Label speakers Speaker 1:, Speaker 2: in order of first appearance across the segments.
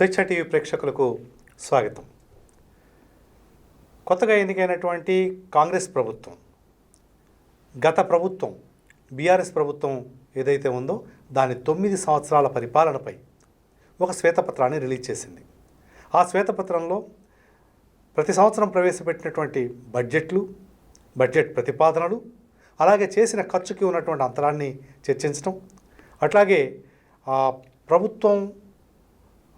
Speaker 1: స్వేచ్ఛ టీవీ ప్రేక్షకులకు స్వాగతం. కొత్తగా ఎన్నికైనటువంటి కాంగ్రెస్ ప్రభుత్వం గత ప్రభుత్వం బీఆర్ఎస్ ప్రభుత్వం ఏదైతే ఉందో దాని తొమ్మిది సంవత్సరాల పరిపాలనపై ఒక శ్వేతపత్రాన్ని రిలీజ్ చేసింది. ఆ శ్వేతపత్రంలో ప్రతి సంవత్సరం ప్రవేశపెట్టినటువంటి బడ్జెట్లు బడ్జెట్ ప్రతిపాదనలు అలాగే చేసిన ఖర్చుకి ఉన్నటువంటి అంతరాన్ని చర్చించడం అట్లాగే ఆ ప్రభుత్వం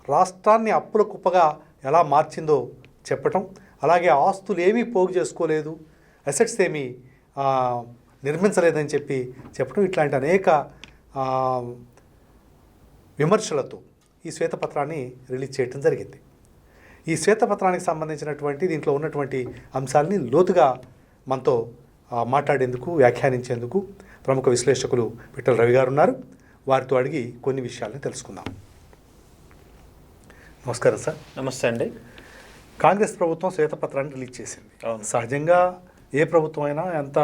Speaker 1: రాష్ట్రాన్ని అప్పుల కుప్పగా ఎలా మార్చిందో చెప్పటం. అలాగే ఆస్తులు ఏమీ పోగు చేసుకోలేదు. అసెట్స్ ఏమీ నిర్మించలేదని చెప్పి చెప్పడం ఇట్లాంటి అనేక విమర్శలతో ఈ శ్వేతపత్రాన్ని రిలీజ్ చేయడం జరిగింది. ఈ శ్వేతపత్రానికి సంబంధించినటువంటి దీంట్లో ఉన్నటువంటి అంశాలని లోతుగా మనతో మాట్లాడేందుకు వ్యాఖ్యానించేందుకు ప్రముఖ విశ్లేషకులు పిట్టల రవి గారు ఉన్నారు. వారితో అడిగి కొన్ని విషయాలను తెలుసుకుందాం. నమస్కారం సార్.
Speaker 2: నమస్తే అండి.
Speaker 1: కాంగ్రెస్ ప్రభుత్వం శ్వేతపత్రాన్ని రిలీజ్ చేసింది.
Speaker 2: అవును.
Speaker 1: సహజంగా ఏ ప్రభుత్వం అయినా ఎంత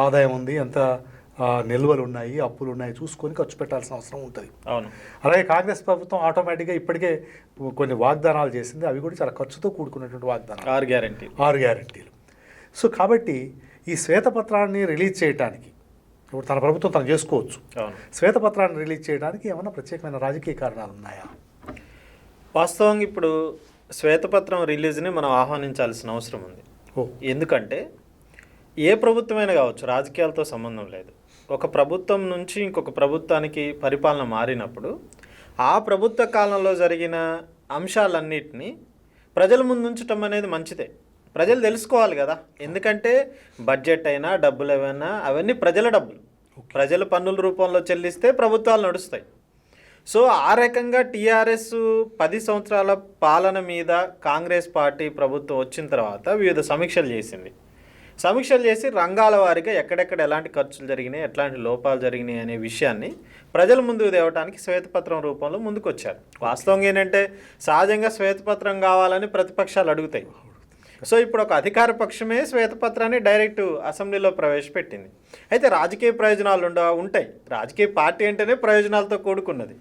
Speaker 1: ఆదాయం ఉంది ఎంత నిల్వలు ఉన్నాయి అప్పులు ఉన్నాయి చూసుకొని ఖర్చు పెట్టాల్సిన అవసరం ఉంటుంది.
Speaker 2: అవును.
Speaker 1: అలాగే కాంగ్రెస్ ప్రభుత్వం ఆటోమేటిక్గా ఇప్పటికే కొన్ని వాగ్దానాలు చేసింది. అవి కూడా చాలా ఖర్చుతో కూడుకున్నటువంటి వాగ్దానాలు.
Speaker 2: ఆరు గ్యారంటీ
Speaker 1: ఆరు గ్యారెంటీలు. సో కాబట్టి ఈ శ్వేతపత్రాన్ని రిలీజ్ చేయడానికి ఇప్పుడు తన ప్రభుత్వం తను చేసుకోవచ్చు. శ్వేతపత్రాన్ని రిలీజ్ చేయడానికి ఏమైనా ప్రత్యేకమైన రాజకీయ కారణాలు ఉన్నాయా?
Speaker 2: వాస్తవంగా ఇప్పుడు శ్వేతపత్రం రిలీజ్ని మనం ఆహ్వానించాల్సిన అవసరం ఉంది.
Speaker 1: ఓ.
Speaker 2: ఎందుకంటే ఏ ప్రభుత్వమైనా కావచ్చు రాజకీయాలతో సంబంధం లేదు. ఒక ప్రభుత్వం నుంచి ఇంకొక ప్రభుత్వానికి పరిపాలన మారినప్పుడు ఆ ప్రభుత్వ కాలంలో జరిగిన అంశాలన్నిటినీ ప్రజల ముందు ఉంచటం అనేది మంచిదే. ప్రజలు తెలుసుకోవాలి కదా. ఎందుకంటే బడ్జెట్ అయినా డబ్బులు ఏమైనా అవన్నీ ప్రజల డబ్బులు. ప్రజలు పన్నుల రూపంలో చెల్లిస్తే ప్రభుత్వాలు నడుస్తాయి. సో ఆ రకంగా టీఆర్ఎస్ పది సంవత్సరాల పాలన మీద కాంగ్రెస్ పార్టీ ప్రభుత్వం వచ్చిన తర్వాత వివిధ సమీక్షలు చేసింది. సమీక్షలు చేసి రంగాల వారిగా ఎక్కడెక్కడ ఎలాంటి ఖర్చులు జరిగినాయి ఎట్లాంటి లోపాలు జరిగినాయి అనే విషయాన్ని ప్రజల ముందుకు తేవడానికి శ్వేతపత్రం రూపంలో ముందుకు వచ్చారు వాస్తవంగా ఏంటంటే సహజంగా శ్వేతపత్రం కావాలని ప్రతిపక్షాలు అడుగుతాయి. సో ఇప్పుడు ఒక అధికార పక్షమే శ్వేతపత్రాన్ని డైరెక్ట్ అసెంబ్లీలో ప్రవేశపెట్టింది. అయితే రాజకీయ ప్రయోజనాలు ఉండ ఉంటాయి. రాజకీయ పార్టీ అంటేనే ప్రయోజనాలతో కూడుకున్నది.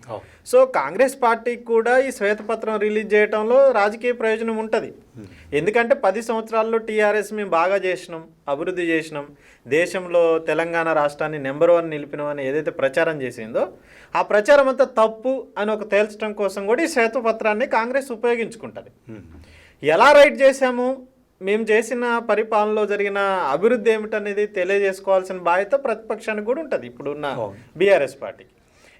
Speaker 2: సో కాంగ్రెస్ పార్టీకి కూడా ఈ శ్వేతపత్రం రిలీజ్ చేయడంలో రాజకీయ ప్రయోజనం ఉంటుంది. ఎందుకంటే పది సంవత్సరాల్లో టీఆర్ఎస్ మేము బాగా చేసినాం అభివృద్ధి చేసినాం. దేశంలో తెలంగాణ రాష్ట్రాన్ని నెంబర్ వన్ నిలిపినాం అని ఏదైతే ప్రచారం చేసిందో ఆ ప్రచారం అంతా తప్పు అని ఒక తేల్చడం కోసం కూడా ఈ శ్వేతపత్రాన్ని కాంగ్రెస్ ఉపయోగించుకుంటుంది. ఎలా రైట్ చేశాము? మేము చేసిన పరిపాలనలో జరిగిన అభివృద్ధి ఏమిటనేది తెలియజేసుకోవాల్సిన బాధ్యత ప్రతిపక్షానికి కూడా ఉంటుంది. ఇప్పుడున్న. బీఆర్ఎస్ పార్టీకి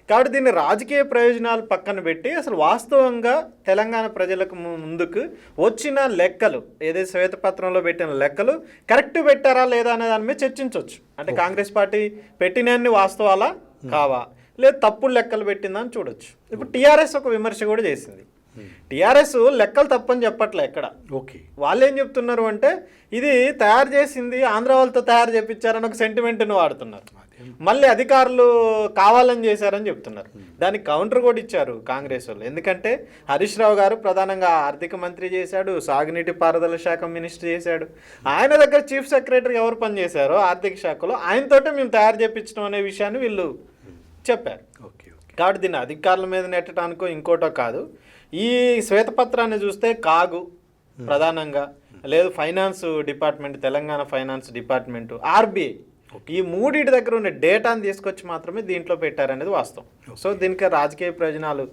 Speaker 2: కాబట్టి దీన్ని రాజకీయ ప్రయోజనాలు పక్కన పెట్టి అసలు వాస్తవంగా తెలంగాణ ప్రజలకు ముందుకు వచ్చిన లెక్కలు ఏదైతే శ్వేతపత్రంలో పెట్టిన లెక్కలు కరెక్ట్ పెట్టారా లేదా అనే దాని మీద చర్చించవచ్చు అంటే కాంగ్రెస్ పార్టీ పెట్టినన్ని వాస్తవాలా? కావా? లేదు తప్పుడు లెక్కలు పెట్టిందని చూడొచ్చు. ఇప్పుడు టీఆర్ఎస్ ఒక విమర్శ కూడా చేసింది. టీఆర్ఎస్ లెక్కలు తప్పని చెప్పట్లే ఎక్కడ.
Speaker 1: ఓకే.
Speaker 2: వాళ్ళు ఏం చెప్తున్నారు అంటే ఇది తయారు చేసింది ఆంధ్ర వాళ్ళతో తయారు చేపించారని ఒక సెంటిమెంట్ను వాడుతున్నారు. మళ్ళీ అధికారులు కావాలని చేశారని చెప్తున్నారు. దానికి కౌంటర్ కూడా ఇచ్చారు కాంగ్రెస్ వాళ్ళు. ఎందుకంటే హరీష్ రావు గారు ప్రధానంగా ఆర్థిక మంత్రి చేశాడు సాగునీటి పారుదల శాఖ మినిస్టర్ చేశాడు. ఆయన దగ్గర చీఫ్ సెక్రటరీ ఎవరు పనిచేశారో ఆర్థిక శాఖలో ఆయనతోటే మేము తయారు చేపించడం అనే విషయాన్ని వీళ్ళు చెప్పారు.
Speaker 1: Okay okay.
Speaker 2: కాబట్టి దీన్ని అధికారుల మీద నెట్టడానికో ఇంకోటో కాదు. ఈ శ్వేతపత్రాన్ని చూస్తే కాగు ప్రధానంగా. లేదు finance department Telangana finance department RBI. ఈ మూడింటి దగ్గర ఉన్న డేటాను తీసుకొచ్చి మాత్రమే దీంట్లో పెట్టారనేది వాస్తవం. సో దీనికి రాజకీయ ప్రయోజనాలు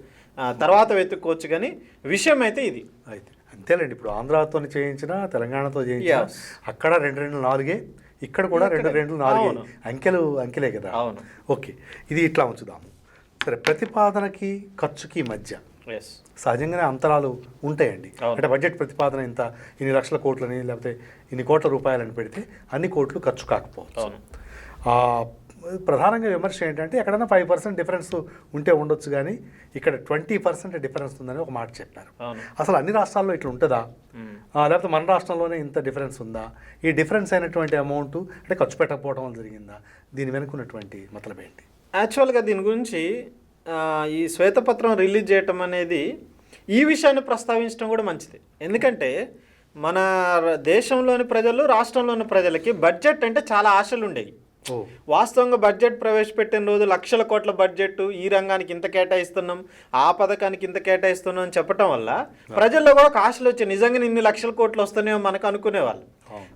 Speaker 2: తర్వాత వెతుక్కోవచ్చు కానీ విషయం అయితే ఇది.
Speaker 1: అయితే అంతేలేండి ఇప్పుడు ఆంధ్రాతో చేయించిన తెలంగాణతో చేయించిన. అక్కడ రెండు రెండు నాలుగే ఇక్కడ కూడా రెండు. రెండు నాలుగే. అంకెలు అంకెలే కదా.
Speaker 2: అవును.
Speaker 1: ఓకే. ఇది ఇట్లా ఉంచుదాము. సరే ప్రతిపాదనకి ఖర్చుకి మధ్య సహజంగానే అంతరాలు ఉంటాయండి. అంటే బడ్జెట్ ప్రతిపాదన ఇంత ఇన్ని లక్షల కోట్లని లేకపోతే ఇన్ని కోట్ల రూపాయలని పెడితే అన్ని కోట్లు ఖర్చు కాకపోవచ్చు. ప్రధానంగా విమర్శ ఏంటంటే ఎక్కడైనా ఫైవ్ పర్సెంట్ డిఫరెన్స్ ఉంటే ఉండొచ్చు కానీ ఇక్కడ ట్వంటీ పర్సెంట్ డిఫరెన్స్ ఉందని ఒక మాట చెప్పారు. అసలు అన్ని రాష్ట్రాల్లో ఇట్లా ఉంటుందా? లేకపోతే మన రాష్ట్రంలోనే ఇంత డిఫరెన్స్ ఉందా? ఈ డిఫరెన్స్ అయినటువంటి అమౌంట్ అంటే ఖర్చు పెట్టకపోవడం వల్ల జరిగిందా? దీని వెనుక ఉన్నటువంటి మతలబ్ ఏంటి
Speaker 2: యాక్చువల్గా దీని గురించి ఈ శ్వేతపత్రం రిలీజ్ చేయటం అనేది ఈ విషయాన్ని ప్రస్తావించడం కూడా మంచిది. ఎందుకంటే మన దేశంలోని ప్రజలు రాష్ట్రంలోని ప్రజలకి బడ్జెట్ అంటే చాలా ఆశలు ఉండేవి. వాస్తవంగా బడ్జెట్ ప్రవేశపెట్టిన రోజు లక్షల కోట్ల బడ్జెట్ ఈ రంగానికి ఇంత కేటాయిస్తున్నాం ఆ పథకానికి ఇంత కేటాయిస్తున్నాం అని చెప్పటం వల్ల ప్రజల్లో కూడా ఒక ఆశలు వచ్చాయి. నిజంగా ఇన్ని లక్షల కోట్లు వస్తున్నాయో మనకు అనుకునేవాళ్ళు.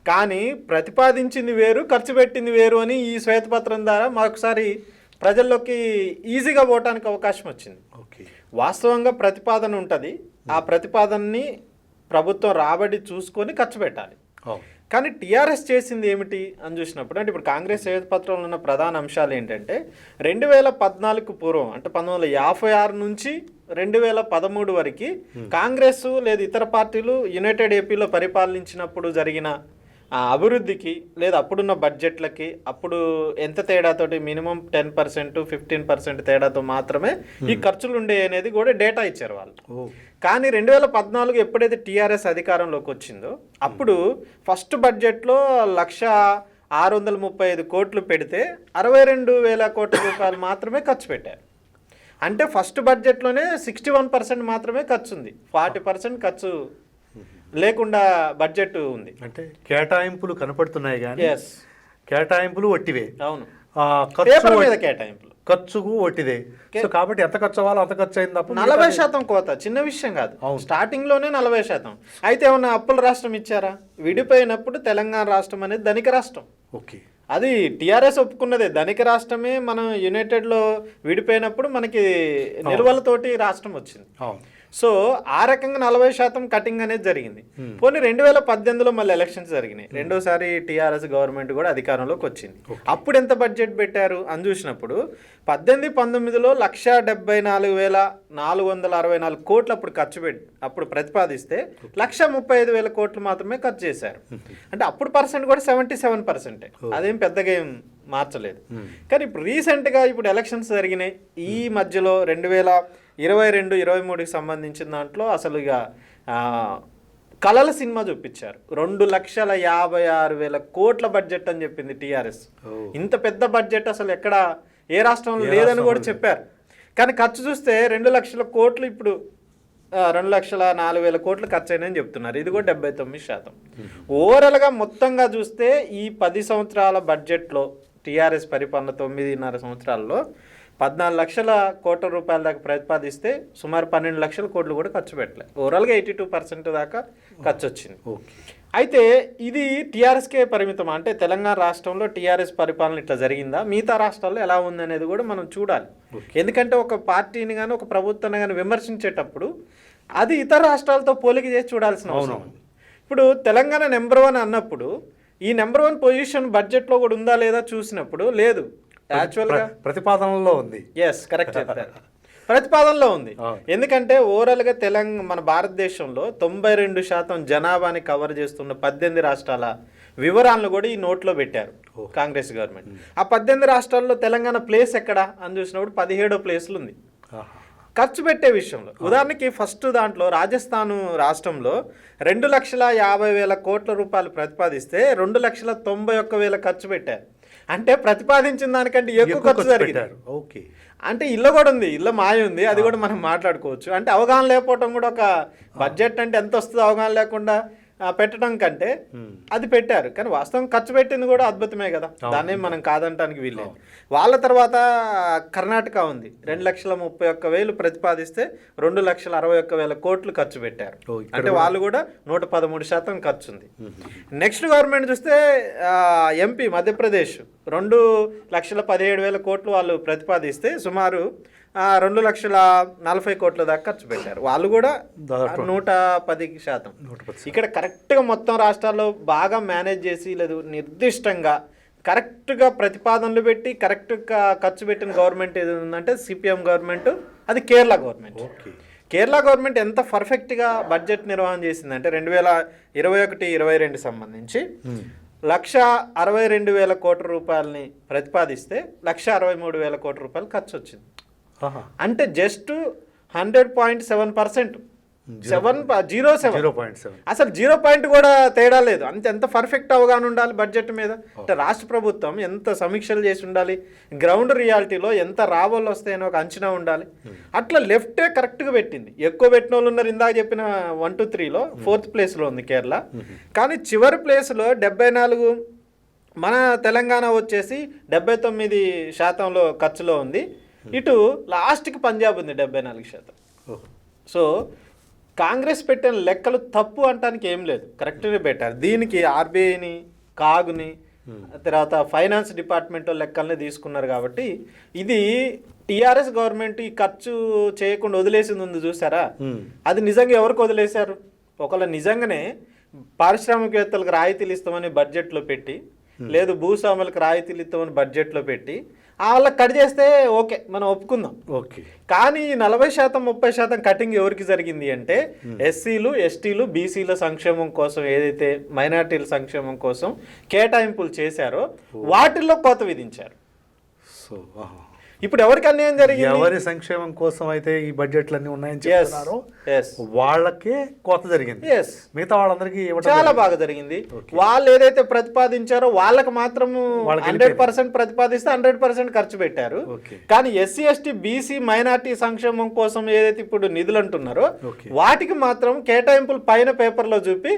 Speaker 2: కానీ ప్రతిపాదించింది వేరు ఖర్చు పెట్టింది వేరు అని ఈ శ్వేతపత్రం ద్వారా మరొకసారి ప్రజల్లోకి ఈజీగా పోవటానికి అవకాశం వచ్చింది.
Speaker 1: ఓకే.
Speaker 2: వాస్తవంగా ప్రతిపాదన ఉంటుంది. ఆ ప్రతిపాదనని ప్రభుత్వం రాబడి చూసుకొని ఖర్చు పెట్టాలి. కానీ టీఆర్ఎస్ చేసింది ఏమిటి అని చూసినప్పుడు అంటే ఇప్పుడు కాంగ్రెస్ శ్వేతపత్రంలో ఉన్న ప్రధాన అంశాలు ఏంటంటే రెండు వేల పద్నాలుగు పూర్వం అంటే పంతొమ్మిది వందల యాభై ఆరు నుంచి రెండు వేల పదమూడు వరకు కాంగ్రెస్ లేదా ఇతర పార్టీలు యునైటెడ్ ఏపీలో పరిపాలించినప్పుడు జరిగిన అభివృద్ధికి లేదా అప్పుడున్న బడ్జెట్లకి అప్పుడు ఎంత తేడాతోటి minimum ten percent fifteen percent తేడాతో మాత్రమే ఈ ఖర్చులు ఉండే అనేది కూడా డేటా ఇచ్చారు వాళ్ళు. కానీ రెండు వేల పద్నాలుగు ఎప్పుడైతే టీఆర్ఎస్ అధికారంలోకి వచ్చిందో అప్పుడు ఫస్ట్ బడ్జెట్లో లక్ష ఆరు వందల ముప్పై ఐదు కోట్లు పెడితే అరవై రెండు వేల కోట్ల రూపాయలు మాత్రమే ఖర్చు పెట్టారు. అంటే ఫస్ట్ బడ్జెట్లోనే సిక్స్టీ వన్ పర్సెంట్ మాత్రమే ఖర్చు ఉంది ఫార్టీ పర్సెంట్ ఖర్చు లేకుండా బడ్జెట్ ఉంది.
Speaker 1: అంటే కేటాయింపులు కనపడుతున్నాయి కానీ
Speaker 2: ఎస్
Speaker 1: కేటాయింపులు ఒట్టివే.
Speaker 2: అవును.
Speaker 1: ఖర్చు
Speaker 2: మీద కేటాయింపులు.
Speaker 1: ఖర్చుకు ఒట్టిదే. సో కాబట్టి ఎంత ఖర్చు అవ్వాలో అంత ఖర్చు అయింది తప్ప
Speaker 2: నలభై శాతం కోత చిన్న విషయం కాదు.
Speaker 1: అవును.
Speaker 2: స్టార్టింగ్లోనే నలభై శాతం. అయితే ఏమన్నా అప్పుల రాష్ట్రం ఇచ్చారా? విడిపోయినప్పుడు తెలంగాణ రాష్ట్రం అనేది ధనిక రాష్ట్రం.
Speaker 1: ఓకే.
Speaker 2: అది టీఆర్ఎస్ ఒప్పుకున్నదే. ధనిక రాష్ట్రమే మనం యునైటెడ్లో విడిపోయినప్పుడు మనకి నిల్వలతోటి రాష్ట్రం వచ్చింది.
Speaker 1: అవును.
Speaker 2: సో ఆ రకంగా నలభై శాతం కటింగ్ అనేది జరిగింది. పోనీ రెండు వేల పద్దెనిమిదిలో మళ్ళీ ఎలక్షన్స్ జరిగినాయి. రెండోసారి టీఆర్ఎస్ గవర్నమెంట్ కూడా అధికారంలోకి వచ్చింది. అప్పుడు ఎంత బడ్జెట్ పెట్టారు అని చూసినప్పుడు పద్దెనిమిది పంతొమ్మిదిలో లక్ష డెబ్బై నాలుగు వేల నాలుగు వందల అరవై నాలుగు కోట్లు అప్పుడు ఖర్చు పెట్టి అప్పుడు ప్రతిపాదిస్తే లక్ష ముప్పై ఐదు వేల కోట్లు మాత్రమే ఖర్చు చేశారు. అంటే అప్పుడు పర్సెంట్ కూడా సెవెంటీ సెవెన్ పర్సెంటే. అదేం పెద్దగా ఏం మార్చలేదు. కానీ ఇప్పుడు రీసెంట్గా ఇప్పుడు ఎలక్షన్స్ జరిగినాయి. ఈ మధ్యలో రెండు వేల ఇరవై రెండు ఇరవై మూడుకి సంబంధించిన దాంట్లో అసలు ఇక ఆ, కలల సినిమా చూపించారు. రెండు లక్షల యాభై ఆరు వేల కోట్ల బడ్జెట్ అని చెప్పింది టీఆర్ఎస్. ఇంత పెద్ద బడ్జెట్ అసలు ఎక్కడ ఏ రాష్ట్రంలో లేదని కూడా చెప్పారు. కానీ ఖర్చు చూస్తే రెండు లక్షల కోట్లు ఇప్పుడు రెండు లక్షల నాలుగు వేల కోట్లు ఖర్చు అయినాయని చెప్తున్నారు. ఇది కూడా డెబ్బై తొమ్మిది శాతం. ఓవరాల్గా మొత్తంగా చూస్తే ఈ పది సంవత్సరాల బడ్జెట్లో టీఆర్ఎస్ పరిపాలన తొమ్మిదిన్నర సంవత్సరాల్లో పద్నాలుగు లక్షల కోట్ల రూపాయల దాకా ప్రతిపాదిస్తే సుమారు పన్నెండు లక్షల కోట్లు కూడా ఖర్చు పెట్టలేదు ఓవరాల్గా ఎయిటీ టూ పర్సెంట్ దాకా ఖర్చు వచ్చింది అయితే ఇది టీఆర్ఎస్కే పరిమితం అంటే తెలంగాణ రాష్ట్రంలో టీఆర్ఎస్ పరిపాలన ఇట్లా జరిగిందా? మిగతా రాష్ట్రాల్లో ఎలా ఉంది అనేది కూడా మనం చూడాలి. ఎందుకంటే ఒక పార్టీని కానీ ఒక ప్రభుత్వాన్ని కానీ విమర్శించేటప్పుడు అది ఇతర రాష్ట్రాలతో పోలిక చేసి చూడాల్సిన అవసరం ఉంది. ఇప్పుడు తెలంగాణ నెంబర్ వన్ అన్నప్పుడు ఈ నెంబర్ వన్ పొజిషన్ బడ్జెట్లో కూడా ఉందా లేదా చూసినప్పుడు లేదు.
Speaker 1: ప్రతిపాదనలో ఉంది.
Speaker 2: ఎస్ కరెక్ట్ చెప్పారు. ప్రతిపాదనలో ఉంది. ఎందుకంటే ఓవరాల్గా తెలంగాణ మన భారతదేశంలో తొంభై రెండు శాతం జనాభాని కవర్ చేస్తున్న పద్దెనిమిది రాష్ట్రాల వివరాలను కూడా ఈ నోట్లో పెట్టారు కాంగ్రెస్ గవర్నమెంట్. ఆ పద్దెనిమిది రాష్ట్రాల్లో తెలంగాణ ప్లేస్ ఎక్కడ అని చూసినప్పుడు పదిహేడో ప్లేస్లు ఉంది. ఖర్చు పెట్టే విషయంలో. ఉదాహరణకి ఫస్ట్ దాంట్లో రాజస్థాన్ రాష్ట్రంలో రెండు లక్షల యాభై వేల కోట్ల రూపాయలు ప్రతిపాదిస్తే రెండు లక్షల తొంభై ఒక్క వేల ఖర్చు పెట్టారు. అంటే ప్రతిపాదించిన దానికంటే ఎక్కువ ఖర్చు జరిగింది.
Speaker 1: ఓకే.
Speaker 2: అంటే ఇల్లు కూడా ఉంది ఇల్లు మాయ ఉంది అది కూడా మనం మాట్లాడుకోవచ్చు. అంటే అవగాహన లేకపోవటం కూడా ఒక బడ్జెట్ అంటే ఎంత వస్తుందో అవగాహన లేకుండా? పెట్టడం కంటే అది పెట్టారు. కానీ వాస్తవం ఖర్చు పెట్టింది కూడా అద్భుతమే కదా. దాన్ని మనం కాదంటానికి వీల్లేదు. వాళ్ళ తర్వాత కర్ణాటక ఉంది. రెండు లక్షల ముప్పై ఒక్క వేలు ప్రతిపాదిస్తే రెండు లక్షల అరవై ఒక్క వేల కోట్లు ఖర్చు పెట్టారు. అంటే వాళ్ళు కూడా నూట పదమూడు శాతం ఖర్చు ఉంది. నెక్స్ట్ గవర్నమెంట్ చూస్తే ఎంపీ మధ్యప్రదేశ్ రెండు లక్షల పదిహేడు వేల కోట్లు వాళ్ళు ప్రతిపాదిస్తే సుమారు రెండు లక్షల నలభై కోట్ల దాకా ఖర్చు పెట్టారు. వాళ్ళు కూడా నూట పది శాతం. ఇక్కడ కరెక్ట్గా మొత్తం రాష్ట్రాల్లో బాగా మేనేజ్ చేసి లేదు నిర్దిష్టంగా కరెక్ట్గా ప్రతిపాదనలు పెట్టి కరెక్ట్గా ఖర్చు పెట్టిన గవర్నమెంట్ ఏది ఉందంటే సిపిఎం గవర్నమెంట్ అది కేరళ గవర్నమెంట్. కేరళ గవర్నమెంట్ ఎంత పర్ఫెక్ట్గా బడ్జెట్ నిర్వహణ చేసిందంటే రెండు వేల ఇరవై ఒకటి ఇరవై రెండు సంబంధించి లక్ష అరవై రెండు వేల కోట్ల రూపాయలని ప్రతిపాదిస్తే లక్ష అరవై మూడు వేల కోట్ల రూపాయలు ఖర్చు వచ్చింది. అంటే just hundred point seven percent. Seven zero seven.
Speaker 1: Zero point seven.
Speaker 2: అసలు జీరో పాయింట్ కూడా తేడా లేదు. అంత ఎంత పర్ఫెక్ట్ అవగాహన ఉండాలి బడ్జెట్ మీద? అంటే రాష్ట్ర ప్రభుత్వం ఎంత సమీక్షలు చేసి ఉండాలి? గ్రౌండ్ రియాలిటీలో ఎంత రాబోలు వస్తాయని ఒక అంచనా ఉండాలి. అట్లా లెఫ్టే కరెక్ట్గా పెట్టింది. ఎక్కువ పెట్టిన వాళ్ళు ఉన్నారు ఇందాక చెప్పిన వన్ టూ త్రీలో ఫోర్త్ ప్లేస్లో ఉంది కేరళ. కానీ చివరి ప్లేస్లో డెబ్బై నాలుగు మన తెలంగాణ వచ్చేసి డెబ్బై తొమ్మిది శాతంలో ఖర్చులో ఉంది. ఇటు లాస్ట్కి పంజాబ్ ఉంది డెబ్బై నాలుగు శాతం. సో కాంగ్రెస్ పెట్టిన లెక్కలు తప్పు అంటానికి ఏం లేదు. కరెక్ట్గా పెట్టారు. దీనికి ఆర్బీఐని కాగుని తర్వాత ఫైనాన్స్ డిపార్ట్మెంట్ లెక్కల్ని తీసుకున్నారు కాబట్టి ఇది టీఆర్ఎస్ గవర్నమెంట్ ఈ ఖర్చు చేయకుండా వదిలేసింది ఉంది చూసారా. అది నిజంగా ఎవరికి వదిలేశారు? ఒకవేళ నిజంగానే పారిశ్రామికవేత్తలకు రాయితీలు ఇస్తామని బడ్జెట్లో పెట్టి లేదు భూస్వాములకు రాయితీలు ఇస్తామని బడ్జెట్లో పెట్టి వాళ్ళకి కట్ చేస్తే ఓకే మనం ఒప్పుకుందాం.
Speaker 1: ఓకే.
Speaker 2: కానీ ఈ నలభై శాతం ముప్పై శాతం కటింగ్ ఎవరికి జరిగింది అంటే ఎస్సీలు ఎస్టీలు బీసీల సంక్షేమం కోసం ఏదైతే మైనార్టీల సంక్షేమం కోసం కేటాయింపులు చేశారో వాటిల్లో కోత విధించారు.
Speaker 1: సో.
Speaker 2: ఇప్పుడు ఎవరికి అన్యాయం జరిగింది
Speaker 1: ఎవరి సంక్షేమం కోసం అయితే ఈ బడ్జెట్లన్నీ ఉన్నాయని. చెప్తున్నారో. వాళ్ళకే కోత జరిగింది. మిగతా వాళ్ళందరికీ
Speaker 2: చాలా. బాగా జరిగింది వాళ్ళు ఏదైతే ప్రతిపాదించారో వాళ్ళకి మాత్రం హండ్రెడ్ పర్సెంట్ ప్రతిపాదిస్తే హండ్రెడ్ పర్సెంట్ ఖర్చు పెట్టారు. కానీ ఎస్సీ ఎస్టీ బీసీ మైనార్టీ సంక్షేమం కోసం ఏదైతే ఇప్పుడు నిధులు అంటున్నారో. వాటికి మాత్రం కేటాయింపులు పైన పేపర్లో చూపి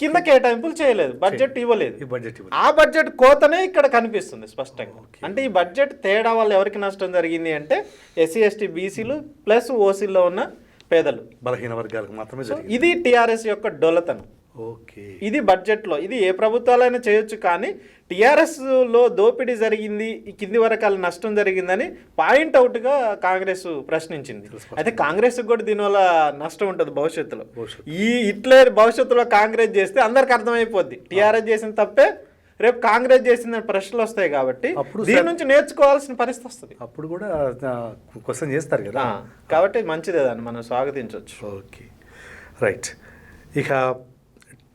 Speaker 2: కింద కేటాయింపులు చేయలేదు. బడ్జెట్ ఇవ్వలేదు.
Speaker 1: బడ్జెట్.
Speaker 2: ఆ బడ్జెట్ కోతనే ఇక్కడ కనిపిస్తుంది స్పష్టంగా. అంటే ఈ బడ్జెట్ తేడా వల్ల ఎవరికి నష్టం జరిగింది అంటే ఎస్సీ ఎస్టీ బీసీలు ప్లస్ ఓసీలో ఉన్న పేదలు.
Speaker 1: బలహీన వర్గాలకు మాత్రమే
Speaker 2: ఇది టిఆర్ఎస్ యొక్క డొల్లతనం.
Speaker 1: ఓకే
Speaker 2: ఇది బడ్జెట్లో. ఇది ఏ ప్రభుత్వాలైనా చేయొచ్చు కానీ టీఆర్ఎస్లో దోపిడీ జరిగింది కింది వరకాల నష్టం జరిగిందని పాయింట్ అవుట్గా కాంగ్రెస్ ప్రశ్నించింది. అయితే కాంగ్రెస్ కూడా దీనివల్ల నష్టం ఉంటుంది భవిష్యత్తులో.
Speaker 1: భవిష్యత్తు.
Speaker 2: ఈ ఇట్లే భవిష్యత్తులో కాంగ్రెస్ చేస్తే అందరికి అర్థమైపోద్ది. టీఆర్ఎస్ చేసిన తప్పే రేపు కాంగ్రెస్ చేసిన ప్రశ్నలు వస్తాయి కాబట్టి
Speaker 1: అప్పుడు
Speaker 2: దీని నుంచి నేర్చుకోవాల్సిన పరిస్థితి వస్తుంది.
Speaker 1: అప్పుడు కూడా క్వశ్చన్ చేస్తారు కదా.
Speaker 2: కాబట్టి మంచిదే దాన్ని మనం స్వాగతించవచ్చు
Speaker 1: ఓకే. రైట్. ఇక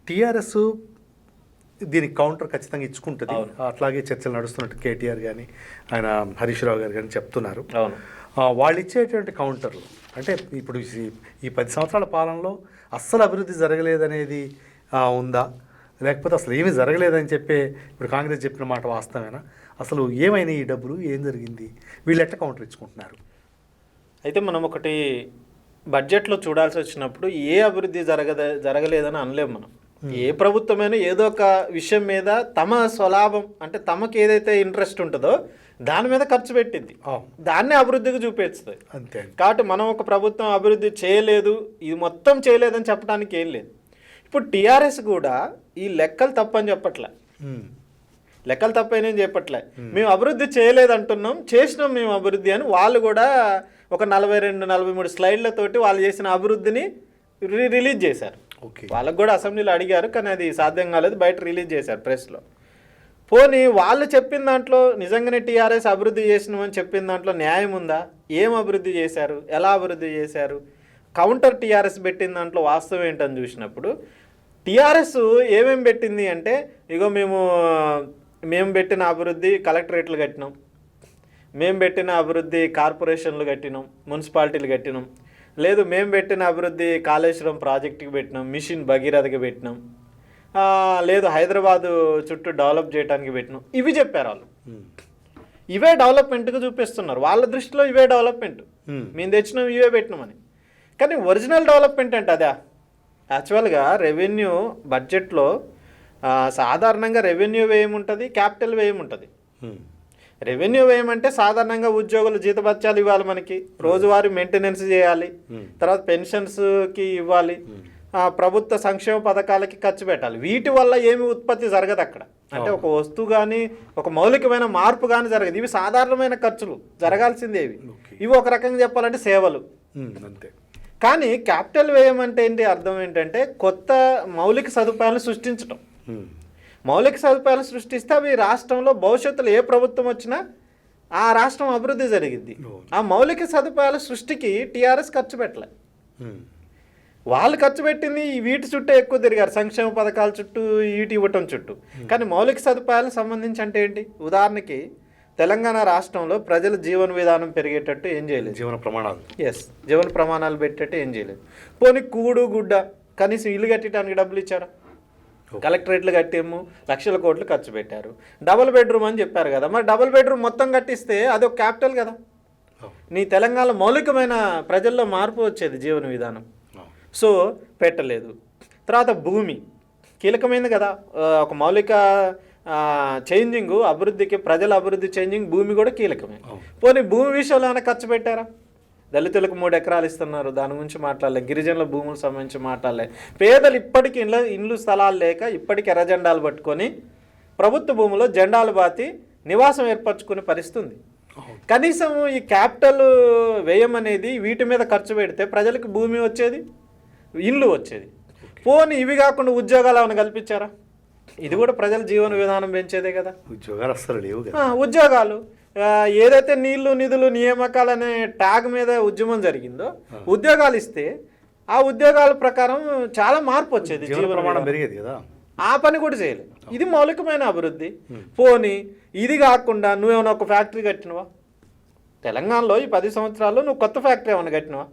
Speaker 1: టీఆర్ఎస్ దీనికి కౌంటర్ ఖచ్చితంగా ఇచ్చుకుంటుంది. అట్లాగే చర్చలు నడుస్తున్నట్టు కేటీఆర్ కానీ ఆయన హరీష్ రావు గారు కానీ చెప్తున్నారు. వాళ్ళు ఇచ్చేటువంటి కౌంటర్లు అంటే ఇప్పుడు ఈ- పది సంవత్సరాల పాలనలో అస్సలు అభివృద్ధి జరగలేదనేది ఉందా? లేకపోతే అసలు ఏమీ జరగలేదని చెప్పే ఇప్పుడు కాంగ్రెస్ చెప్పిన మాట వాస్తవేనా? అసలు ఏమైనా ఈ డబ్బులు? ఏం జరిగింది? వీళ్ళు ఎట్ట కౌంటర్ ఇచ్చుకుంటున్నారు?
Speaker 2: అయితే మనం ఒకటి బడ్జెట్లో చూడాల్సి వచ్చినప్పుడు ఏ అభివృద్ధి జరగద జరగలేదని అనలేము మనం. ఏ ప్రభుత్వమైనా ఏదో ఒక విషయం మీద తమ స్వలాభం అంటే తమకు ఏదైతే ఇంట్రెస్ట్ ఉంటుందో దాని మీద ఖర్చు పెట్టింది. దాన్నే అభివృద్ధికి చూపిస్తుంది.
Speaker 1: అంతే
Speaker 2: కాబట్టి మనం ఒక ప్రభుత్వం అభివృద్ధి చేయలేదు ఇది మొత్తం చేయలేదని చెప్పడానికి ఏం లేదు. ఇప్పుడు టీఆర్ఎస్ కూడా ఈ లెక్కలు తప్పని చెప్పట్లే. లెక్కలు తప్పైనా చెప్పట్లే. మేము అభివృద్ధి చేయలేదు అంటున్నాం చేసినాం మేము అభివృద్ధి అని వాళ్ళు కూడా ఒక నలభై రెండు నలభై మూడు స్లైడ్లతోటి వాళ్ళు చేసిన అభివృద్ధిని రి- రిలీజ్ చేశారు. వాళ్ళకు కూడా అసెంబ్లీలో అడిగారు కానీ అది సాధ్యం కాలేదు బయట రిలీజ్ చేశారు ప్రెస్లో. పోనీ వాళ్ళు చెప్పిన దాంట్లో నిజంగానే టీఆర్ఎస్ అభివృద్ధి చేసినామని చెప్పిన దాంట్లో న్యాయం ఉందా? ఏం అభివృద్ధి చేశారు? ఎలా అభివృద్ధి చేశారు? కౌంటర్ టీఆర్ఎస్ పెట్టిన దాంట్లో వాస్తవం ఏంటని చూసినప్పుడు టీఆర్ఎస్ ఏమేమి పెట్టింది అంటే ఇగో మేము మేము పెట్టిన అభివృద్ధి కలెక్టరేట్లు కట్టినాం. మేము పెట్టిన అభివృద్ధి కార్పొరేషన్లు కట్టినాం మున్సిపాలిటీలు కట్టినాం. లేదు మేము పెట్టిన అభివృద్ధి కాళేశ్వరం ప్రాజెక్టుకి పెట్టినాం మిషన్ భగీరథకి పెట్టినాం. లేదు హైదరాబాదు చుట్టూ డెవలప్ చేయడానికి పెట్టినాం. ఇవి చెప్పారు వాళ్ళు. ఇవే డెవలప్మెంట్గా చూపిస్తున్నారు. వాళ్ళ దృష్టిలో ఇవే డెవలప్మెంట్. మేము. తెచ్చినాం ఇవే పెట్టినామని. కానీ ఒరిజినల్ డెవలప్మెంట్ అంటే అదే? యాక్చువల్గా రెవెన్యూ బడ్జెట్లో సాధారణంగా రెవెన్యూ వ్యయం ఉంటుంది క్యాపిటల్ వ్యయం ఉంటుంది. రెవెన్యూ వ్యయం అంటే సాధారణంగా ఉద్యోగులు జీతభత్యాలు ఇవ్వాలి మనకి. రోజువారీ మెయింటెనెన్స్ చేయాలి. తర్వాత పెన్షన్స్కి ఇవ్వాలి. ప్రభుత్వ సంక్షేమ పథకాలకి ఖర్చు పెట్టాలి. వీటి వల్ల ఏమి ఉత్పత్తి జరగదు అక్కడ. అంటే ఒక వస్తువు కానీ ఒక మౌలికమైన మార్పు కానీ జరగదు. ఇవి సాధారణమైన ఖర్చులు. జరగాల్సిందే ఇవి. ఒక రకంగా చెప్పాలంటే సేవలు.
Speaker 1: అంతే.
Speaker 2: కానీ క్యాపిటల్ వ్యయం అంటే ఏంటి అర్థం ఏంటంటే కొత్త మౌలిక సదుపాయాలను సృష్టించడం. మౌలిక సదుపాయాలు సృష్టిస్తే అవి రాష్ట్రంలో భవిష్యత్తులో ఏ ప్రభుత్వం వచ్చినా ఆ రాష్ట్రం అభివృద్ధి జరిగింది. ఆ మౌలిక సదుపాయాల సృష్టికి టీఆర్ఎస్ ఖర్చు పెట్టలే. వాళ్ళు ఖర్చు పెట్టింది ఈ వీటి చుట్టూ ఎక్కువ తిరిగారు సంక్షేమ పథకాల చుట్టూ వీటి ఇవ్వటం చుట్టూ. కానీ మౌలిక సదుపాయాలకు సంబంధించి అంటే ఏంటి? ఉదాహరణకి తెలంగాణ రాష్ట్రంలో ప్రజల జీవన విధానం పెరిగేటట్టు ఏం చేయలేదు.
Speaker 1: జీవన ప్రమాణాలు.
Speaker 2: ఎస్ జీవన ప్రమాణాలు పెట్టేట్టు ఏం చేయలేదు. పోనీ కూడు గుడ్డ కనీసం ఇల్లు కట్టడానికి డబ్బులు ఇచ్చారా? కలెక్టరేట్లు కట్టేమో లక్షల కోట్లు ఖర్చు పెట్టారు. డబుల్ బెడ్రూమ్ అని చెప్పారు కదా మరి డబుల్ బెడ్రూమ్ మొత్తం కట్టిస్తే అది ఒక క్యాపిటల్ కదా.
Speaker 1: అవును.
Speaker 2: నీ తెలంగాణ మౌలికమైన ప్రజల్లో మార్పు వచ్చేది జీవన విధానం.
Speaker 1: అవును.
Speaker 2: సో పెట్టలేదు. తర్వాత భూమి. కీలకమైనది కదా ఒక మౌలిక చేంజింగ్ అభివృద్ధికి ప్రజల అభివృద్ధి చేంజింగ్ భూమి కూడా కీలకమే.
Speaker 1: అవును.
Speaker 2: పోనీ భూమి విషయంలో ఏమైనా ఖర్చు పెట్టారా? దళితులకు మూడు ఎకరాలు ఇస్తున్నారు. దాని గురించి మాట్లాడలే. గిరిజనుల భూములకు సంబంధించి మాట్లాడలే. పేదలు ఇప్పటికీ ఇండ్ల ఇండ్లు స్థలాలు లేక ఇప్పటికీ ఎర్ర జెండాలు పట్టుకొని ప్రభుత్వ భూములో జెండాలు బాతి నివాసం ఏర్పరచుకునే పరిస్థితి ఉంది కనీసం ఈ క్యాపిటల్ వ్యయం అనేది వీటి మీద ఖర్చు పెడితే ప్రజలకు భూమి వచ్చేది? ఇల్లు వచ్చేది. పోనీ ఇవి కాకుండా ఉద్యోగాలు ఏమైనా కల్పించారా? ఇది కూడా ప్రజల జీవన విధానం పెంచేదే కదా.
Speaker 1: ఉద్యోగాలు అస్సలు లేవు
Speaker 2: ఉద్యోగాలు. ఏదైతే నీళ్ళు నిధులు నియామకాలు అనే ట్యాగ్ మీద ఉద్యమం జరిగిందో ఉద్యోగాలు ఇస్తే ఆ ఉద్యోగాల ప్రకారం చాలా మార్పు వచ్చేది
Speaker 1: జీవన ప్రమాణం. పెరిగేది కదా.
Speaker 2: ఆ పని కూడా చేయలేదు. ఇది మౌలికమైన అభివృద్ధి. పోనీ ఇది కాకుండా నువ్వేమైనా ఒక ఫ్యాక్టరీ కట్టినవా? తెలంగాణలో ఈ పది సంవత్సరాల్లో నువ్వు కొత్త ఫ్యాక్టరీ ఏమైనా కట్టినవా?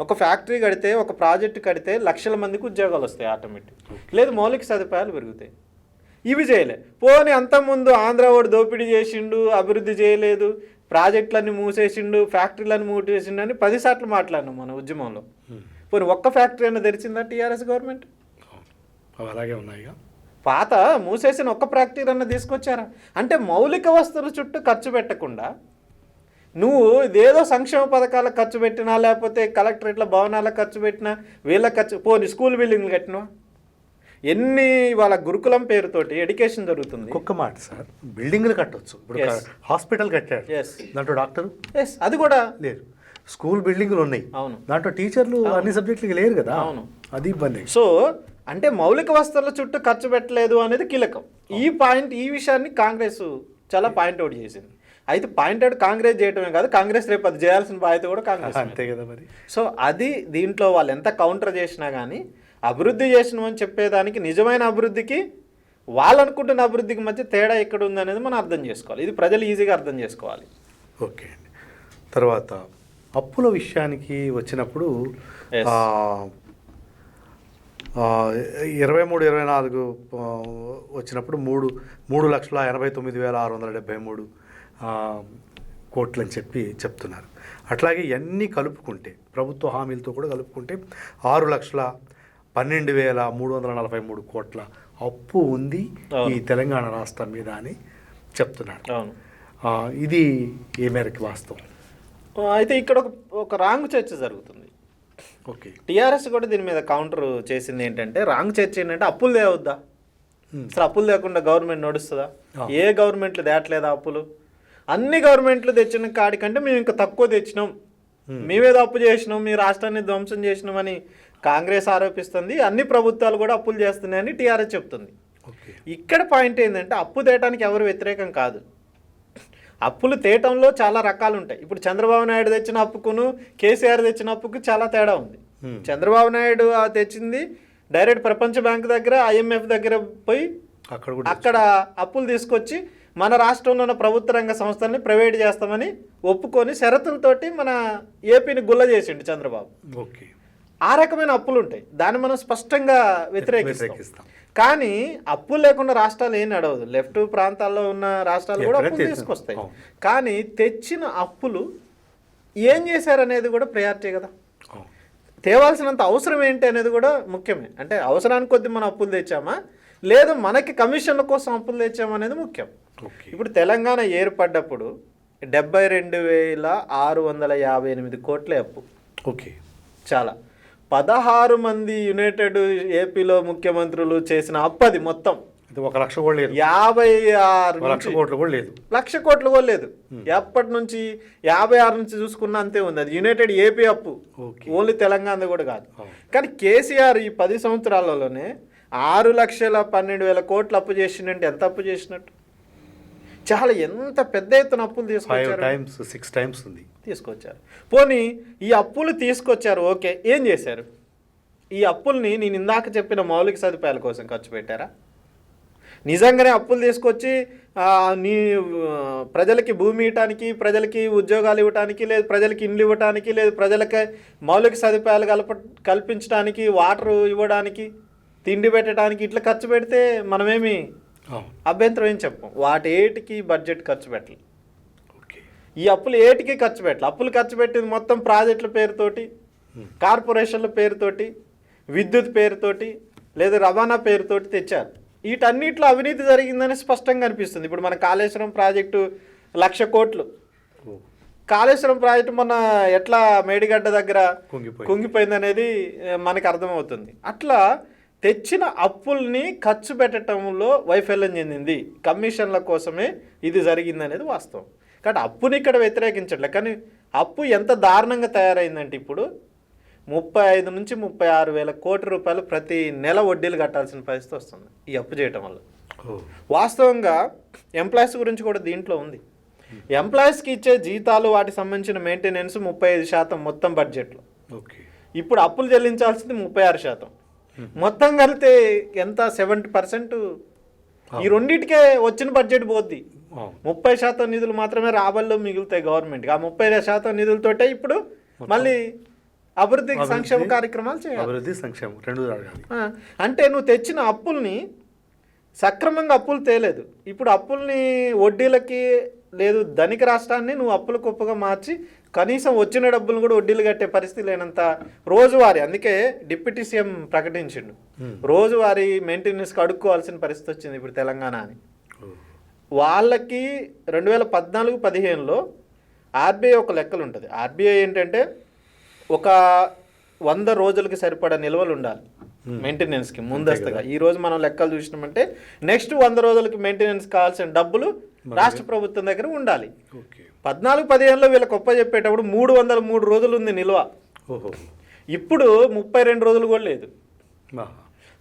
Speaker 2: ఒక ఫ్యాక్టరీ కడితే ఒక ప్రాజెక్ట్ కడితే లక్షల మందికి ఉద్యోగాలు వస్తాయి ఆటోమేటిక్. లేదు మౌలిక సదుపాయాలు పెరుగుతాయి. ఇవి చేయలే. పోనీ అంతకుముందు ఆంధ్ర వాడు దోపిడీ చేసిండు అభివృద్ధి చేయలేదు ప్రాజెక్టులన్నీ మూసేసిండు ఫ్యాక్టరీలన్నీ మూసేసిండు అని పది సార్లు మాట్లాడినాం మన ఉద్యమంలో. పోనీ ఒక్క ఫ్యాక్టరీ అయినా తెరిచిందా టీఆర్ఎస్ గవర్నమెంట్?
Speaker 1: అలాగే ఉన్నాయిగా
Speaker 2: పాత మూసేసిన ఒక్క ఫ్యాక్టరీ అన్న తీసుకొచ్చారా? అంటే మౌలిక వస్తువుల చుట్టూ ఖర్చు పెట్టకుండా నువ్వు ఇదేదో సంక్షేమ పథకాలకు ఖర్చు పెట్టినా లేకపోతే కలెక్టరేట్ల భవనాలకు ఖర్చు పెట్టినా వీళ్ళ ఖర్చు పోనీ స్కూల్ బిల్డింగ్లు కట్టినవా? ఎన్ని వాళ్ళ గురుకులం పేరుతోటి ఎడ్యుకేషన్ జరుగుతుంది?
Speaker 1: ఒక్క మాట సార్. బిల్డింగ్లు కట్టొచ్చు. ఇప్పుడు. హాస్పిటల్ కట్టాడు. దాంట్లో డాక్టర్?
Speaker 2: ఎస్ అది కూడా
Speaker 1: లేరు స్కూల్ బిల్డింగ్లు ఉన్నాయి.
Speaker 2: అవును.
Speaker 1: దాంట్లో టీచర్లు అన్ని సబ్జెక్టులకి లేరు కదా.
Speaker 2: అవును.
Speaker 1: అది ఇబ్బంది.
Speaker 2: సో అంటే మౌలిక వస్తువుల చుట్టూ ఖర్చు పెట్టలేదు అనేది కీలకం. ఈ పాయింట్ ఈ విషయాన్ని కాంగ్రెస్ చాలా పాయింట్ అవుట్ చేసింది. అయితే పాయింట్ అవుట్ కాంగ్రెస్ చేయటమే కాదు కాంగ్రెస్ రేపు అది చేయాల్సిన బాధ్యత కూడా కాంగ్రెస్.
Speaker 1: అంతే కదా మరి.
Speaker 2: సో అది దీంట్లో వాళ్ళు ఎంత కౌంటర్ చేసినా కానీ అభివృద్ధి చేసినామని చెప్పేదానికి నిజమైన అభివృద్ధికి వాళ్ళు అనుకుంటున్న అభివృద్ధికి మధ్య తేడా ఎక్కడ ఉంది అనేది మనం అర్థం చేసుకోవాలి. ఇది ప్రజలు ఈజీగా అర్థం చేసుకోవాలి.
Speaker 1: ఓకే అండి. తర్వాత అప్పుల విషయానికి వచ్చినప్పుడు ఇరవై మూడు ఇరవై నాలుగు వచ్చినప్పుడు మూడు మూడు లక్షల ఎనభై తొమ్మిది వేల ఆరు వందల డెబ్బై మూడు కోట్లు అని చెప్పి చెప్తున్నారు. అట్లాగే ఇవన్నీ కలుపుకుంటే ప్రభుత్వ హామీలతో కూడా కలుపుకుంటే ఆరు లక్షల పన్నెండు వేల మూడు వందల నలభై మూడు కోట్ల అప్పు ఉంది ఈ తెలంగాణ రాష్ట్రం మీద అని చెప్తున్నారు ఇది ఏ మేరకు వాస్తవం?
Speaker 2: అయితే ఇక్కడ ఒక ఒక రాంగ్ చర్చ జరుగుతుంది.
Speaker 1: ఓకే.
Speaker 2: టీఆర్ఎస్ కూడా దీని మీద కౌంటర్ చేసింది ఏంటంటే రాంగ్ చర్చ ఏంటంటే అప్పులు తేవద్దా?
Speaker 1: Hmm.
Speaker 2: అసలు అప్పులు లేకుండా గవర్నమెంట్ నడుస్తుందా. ఏ గవర్నమెంట్లు తేట్లేదా అప్పులు? అన్ని గవర్నమెంట్లు తెచ్చిన కాడికంటే మేము ఇంకా తక్కువ తెచ్చినాం. మేమేదో అప్పు చేసినాం మీ రాష్ట్రాన్ని ధ్వంసం చేసినామని కాంగ్రెస్ ఆరోపిస్తుంది అన్ని ప్రభుత్వాలు కూడా అప్పులు చేస్తున్నాయని టీఆర్ఎస్ చెప్తుంది. ఇక్కడ పాయింట్ ఏంటంటే అప్పు తేయడానికి ఎవరు వ్యతిరేకం కాదు. అప్పులు తేయటంలో చాలా రకాలు ఉంటాయి. ఇప్పుడు చంద్రబాబు నాయుడు తెచ్చిన అప్పుకును కేసీఆర్ తెచ్చిన అప్పుకు చాలా తేడా ఉంది. చంద్రబాబు నాయుడు ఆ తెచ్చింది డైరెక్ట్ ప్రపంచ బ్యాంక్ దగ్గర ఐఎంఎఫ్ దగ్గర పోయి
Speaker 1: అక్కడ కూడా
Speaker 2: అక్కడ అప్పులు తీసుకొచ్చి మన రాష్ట్రంలో ఉన్న ప్రభుత్వ రంగ సంస్థల్ని ప్రైవేట్ చేస్తామని ఒప్పుకొని షరతులతోటి మన ఏపీని గుల్ల చేసిండు చంద్రబాబు.
Speaker 1: ఓకే.
Speaker 2: ఆ రకమైన అప్పులు ఉంటాయి దాన్ని మనం స్పష్టంగా వ్యతిరేకిస్తాం. కానీ అప్పులు లేకుండా రాష్ట్రాలు ఏం నడవదు. లెఫ్ట్ ప్రాంతాల్లో ఉన్న రాష్ట్రాలు కూడా అప్పులు తీసుకొస్తాయి. కానీ తెచ్చిన అప్పులు ఏం చేశారనేది కూడా ప్రయారిటీ కదా. తేవాల్సినంత అవసరం ఏంటి అనేది కూడా ముఖ్యమే. అంటే అవసరానికి కొద్ది మనం అప్పులు తెచ్చామా? లేదు మనకి కమిషన్ల కోసం అప్పులు తెచ్చామా అనేది ముఖ్యం. ఇప్పుడు తెలంగాణ ఏర్పడ్డప్పుడు డెబ్బై రెండు వేల ఆరు వందల యాభై ఎనిమిది కోట్ల అప్పు.
Speaker 1: ఓకే.
Speaker 2: చాలా. పదహారు మంది యునైటెడ్ ఏపీలో ముఖ్యమంత్రులు చేసిన అప్పది మొత్తం.
Speaker 1: ఒక లక్ష కూడా లేదు.
Speaker 2: యాభై ఆరు
Speaker 1: లక్ష కోట్లు కూడా లేదు.
Speaker 2: లక్ష కోట్లు కూడా లేదు. ఎప్పటి నుంచి? యాభై ఆరు నుంచి చూసుకున్న అంతే ఉంది. అది యునైటెడ్ ఏపీ అప్పు. ఓన్లీ తెలంగాణ కూడా కాదు. కానీ కేసీఆర్ ఈ పది సంవత్సరాలలోనే ఆరు లక్షల పన్నెండు వేల కోట్లు అప్పు చేసిండంటే ఎంత అప్పు చేసినట్టు? చాలా ఎంత పెద్ద ఎత్తున అప్పులు తీసుకొచ్చారు?
Speaker 1: టైమ్స్ సిక్స్ టైమ్స్ ఉంది.
Speaker 2: తీసుకొచ్చారు. పోనీ ఈ అప్పులు తీసుకొచ్చారు ఓకే ఏం చేశారు? ఈ అప్పుల్ని నేను ఇందాక చెప్పిన మౌలిక సదుపాయాల కోసం ఖర్చు పెట్టారా? నిజంగానే అప్పులు తీసుకొచ్చి నీ ప్రజలకి భూమి ఇవ్వటానికి ప్రజలకి ఉద్యోగాలు ఇవ్వటానికి లేదు ప్రజలకి ఇండ్లు ఇవ్వటానికి లేదు ప్రజలకి మౌలిక సదుపాయాలు కల్ప కల్పించడానికి వాటర్ ఇవ్వడానికి తిండి పెట్టడానికి ఇట్లా ఖర్చు పెడితే మనమేమి అభ్యంతరం ఏం చెప్పం. వాటి ఏటికి బడ్జెట్ ఖర్చు పెట్టాలి. ఈ అప్పులు ఏటికి ఖర్చు పెట్టాలి? అప్పులు ఖర్చు పెట్టింది మొత్తం ప్రాజెక్టుల పేరుతోటి కార్పొరేషన్ల పేరుతోటి విద్యుత్ పేరుతోటి లేదా రవాణా పేరుతోటి తెచ్చారు. వీటన్నిటిలో అవినీతి జరిగిందని స్పష్టంగా అనిపిస్తుంది. ఇప్పుడు మన కాళేశ్వరం ప్రాజెక్టు లక్ష కోట్లు. కాళేశ్వరం ప్రాజెక్టు మొన్న ఎట్లా మేడిగడ్డ దగ్గర
Speaker 1: కుంగిపోయింది.
Speaker 2: అనేది మనకు అర్థమవుతుంది. అట్లా తెచ్చిన అప్పుల్ని ఖర్చు పెట్టడంలో వైఫల్యం చెందింది. కమిషన్ల కోసమే ఇది జరిగింది అనేది వాస్తవం. కాబట్టి అప్పుని ఇక్కడ వ్యతిరేకించట్లే. కానీ అప్పు ఎంత దారుణంగా తయారైందంటే ఇప్పుడు ముప్పై ఐదు నుంచి ముప్పై ఆరు వేల కోట్ల రూపాయలు ప్రతి నెల వడ్డీలు కట్టాల్సిన పరిస్థితి వస్తుంది ఈ అప్పు చేయటం వల్ల. వాస్తవంగా ఎంప్లాయీస్ గురించి కూడా దీంట్లో ఉంది. ఎంప్లాయీస్కి ఇచ్చే జీతాలు వాటికి సంబంధించిన మెయింటెనెన్స్ ముప్పై ఐదు శాతం మొత్తం బడ్జెట్లో.
Speaker 1: ఓకే.
Speaker 2: ఇప్పుడు అప్పులు చెల్లించాల్సింది ముప్పై ఆరు శాతం. మొత్తం కలిపితే ఎంత? సెవెంటీ పర్సెంట్ ఈ రెండింటికే వచ్చిన బడ్జెట్ పోద్ది. ముప్పై శాతం నిధులు మాత్రమే రాబడిలో మిగులుతాయి గవర్నమెంట్కి ఆ ముప్పై శాతం నిధులతోటే ఇప్పుడు మళ్ళీ అభివృద్ధి సంక్షేమ కార్యక్రమాలు చేయాలి.
Speaker 1: అభివృద్ధి సంక్షేమం రెండు
Speaker 2: అంటే నువ్వు తెచ్చిన అప్పుల్ని సక్రమంగా అప్పులు తేలేదు. ఇప్పుడు అప్పుల్ని వడ్డీలకి లేదు ధనిక రాష్ట్రాన్ని నువ్వు అప్పుల కుప్పగా మార్చి కనీసం వచ్చిన డబ్బులు కూడా వడ్డీలు కట్టే పరిస్థితి లేనంత రోజువారీ అందుకే డిప్యూటీ సీఎం ప్రకటించిండు. రోజువారీ మెయింటెనెన్స్కి అడుక్కోవాల్సిన పరిస్థితి వచ్చింది ఇప్పుడు తెలంగాణ అని. వాళ్ళకి రెండు వేల పద్నాలుగు పదిహేనులో ఆర్బీఐ ఒక లెక్కలు ఉంటుంది. ఆర్బీఐ ఏంటంటే ఒక వంద రోజులకి సరిపడా నిల్వలు ఉండాలి మెయింటెనెన్స్కి ముందస్తుగా. ఈ రోజు మనం లెక్కలు చూసినామంటే నెక్స్ట్ వంద రోజులకి మెయింటెనెన్స్ కావాల్సిన డబ్బులు రాష్ట్ర ప్రభుత్వం దగ్గర ఉండాలి.
Speaker 1: ఓకే.
Speaker 2: పద్నాలుగు పదిహేనులో వీళ్ళకి గొప్ప చెప్పేటప్పుడు మూడు వందల మూడు రోజులు ఉంది నిల్వ.
Speaker 1: ఓహో.
Speaker 2: ఇప్పుడు ముప్పై రెండు రోజులు కూడా లేదు.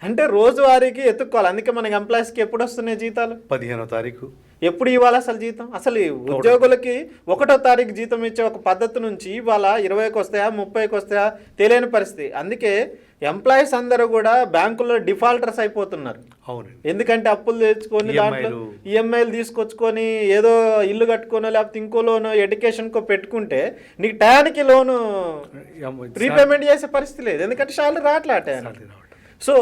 Speaker 2: అంటే రోజువారీకి ఎత్తుక్కోవాలి. అందుకే మనకి ఎంప్లాయీస్కి ఎప్పుడు వస్తున్నాయి జీతాలు?
Speaker 1: పదిహేనో తారీఖు.
Speaker 2: ఎప్పుడు ఇవ్వాలి అసలు జీతం? అసలు ఉద్యోగులకి ఒకటో తారీఖు జీతం ఇచ్చే ఒక పద్ధతి నుంచి ఇవాళ ఇరవైకి వస్తాయా ముప్పైకి వస్తాయా తెలియని పరిస్థితి. అందుకే ఎంప్లాయీస్ అందరూ కూడా బ్యాంకుల్లో డిఫాల్టర్స్ అయిపోతున్నారు.
Speaker 1: అవునండి.
Speaker 2: ఎందుకంటే అప్పులు తెచ్చుకొని దాంట్లో. ఈఎంఐలు తీసుకొచ్చుకొని ఏదో ఇల్లు కట్టుకోనో లేకపోతే ఇంకో లోను ఎడ్యుకేషన్కో పెట్టుకుంటే నీకు టయానికి లోను రీపేమెంట్ చేసే పరిస్థితి లేదు. ఎందుకంటే శాలరీ రావట్లే ఆ టయానికి. సో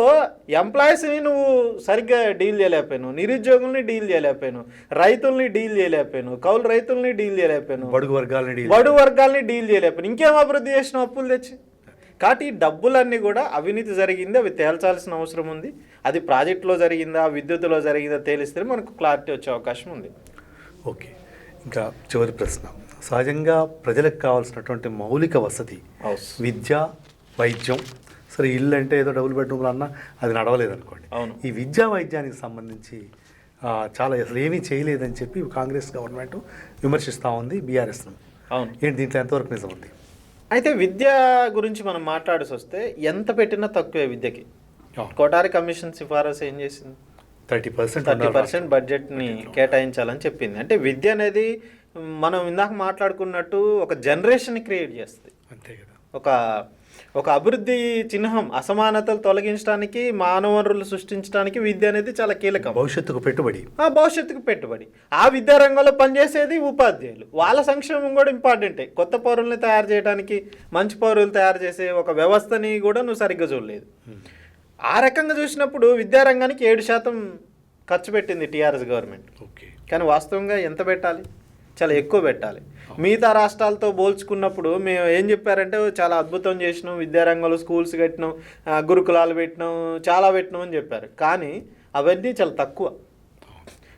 Speaker 2: ఎంప్లాయీస్ని నువ్వు సరిగ్గా డీల్ చేయలేకపోయాను. నిరుద్యోగుల్ని డీల్ చేయలేకపోయాను. రైతుల్ని డీల్ చేయలేకపోయాను. కౌలు రైతుల్ని డీల్ చేయలేకపోయాను.
Speaker 1: బడుగు వర్గాలని డీల్
Speaker 2: బడు వర్గాల్ని డీల్ చేయలేకపోయాను. ఇంకేం అభివృద్ధి చేసిన అప్పులు తెచ్చి. కాబట్టి ఈ డబ్బులన్నీ కూడా అవినీతి జరిగింది అవి తేల్చాల్సిన అవసరం ఉంది. అది ప్రాజెక్టులో జరిగిందా విద్యుత్తులో జరిగిందా తేలిస్తే మనకు క్లారిటీ వచ్చే అవకాశం ఉంది.
Speaker 1: ఓకే. ఇంకా చివరి ప్రశ్న. సహజంగా ప్రజలకు కావాల్సినటువంటి మౌలిక వసతి విద్య వైద్యం సరే ఇల్లు అంటే ఏదో డబుల్ బెడ్రూమ్లు అన్నా అది నడవలేదు అనుకోండి
Speaker 2: అవును.
Speaker 1: ఈ విద్యా వైద్యానికి సంబంధించి చాలా అసలు ఏమీ చేయలేదని చెప్పి కాంగ్రెస్ గవర్నమెంట్ విమర్శిస్తూ ఉంది బీఆర్ఎస్
Speaker 2: అవును.
Speaker 1: ఏంటి దీంట్లో ఎంతవరకు నిజం ఉంది
Speaker 2: అయితే విద్య గురించి మనం మాట్లాడాల్సి వస్తే ఎంత పెట్టినా తక్కువే విద్యకి. కోటారి కమిషన్ సిఫారసు ఏం చేసింది?
Speaker 1: థర్టీ పర్సెంట్
Speaker 2: థర్టీ పర్సెంట్ బడ్జెట్ని కేటాయించాలని చెప్పింది. అంటే విద్య అనేది మనం ఇందాక మాట్లాడుకున్నట్టు ఒక జనరేషన్ క్రియేట్ చేస్తుంది.
Speaker 1: అంతే కదా.
Speaker 2: ఒక ఒక అభివృద్ధి చిహ్నం అసమానతలు తొలగించడానికి మానవ వనరులు సృష్టించడానికి విద్య అనేది చాలా కీలకం.
Speaker 1: భవిష్యత్తుకు పెట్టుబడి.
Speaker 2: ఆ భవిష్యత్తుకు పెట్టుబడి. ఆ విద్యా రంగంలో పనిచేసేది ఉపాధ్యాయులు. వాళ్ళ సంక్షేమం కూడా ఇంపార్టెంటే. కొత్త పౌరుల్ని తయారు చేయడానికి మంచి పౌరులు తయారు చేసే ఒక వ్యవస్థని కూడా నువ్వు సరిగ్గా చూడలేదు. ఆ రకంగా చూసినప్పుడు విద్యారంగానికి ఏడు శాతం ఖర్చు పెట్టింది టీఆర్ఎస్ గవర్నమెంట్.
Speaker 1: ఓకే.
Speaker 2: కానీ వాస్తవంగా ఎంత పెట్టాలి? చాలా ఎక్కువ పెట్టాలి. మిగతా రాష్ట్రాలతో పోల్చుకున్నప్పుడు మేము ఏం చెప్పారంటే చాలా అద్భుతం చేసినాం విద్యారంగంలో స్కూల్స్ కట్టినాం గురుకులాలు పెట్టినాం చాలా పెట్టినాం అని చెప్పారు. కానీ అవన్నీ చాలా తక్కువ.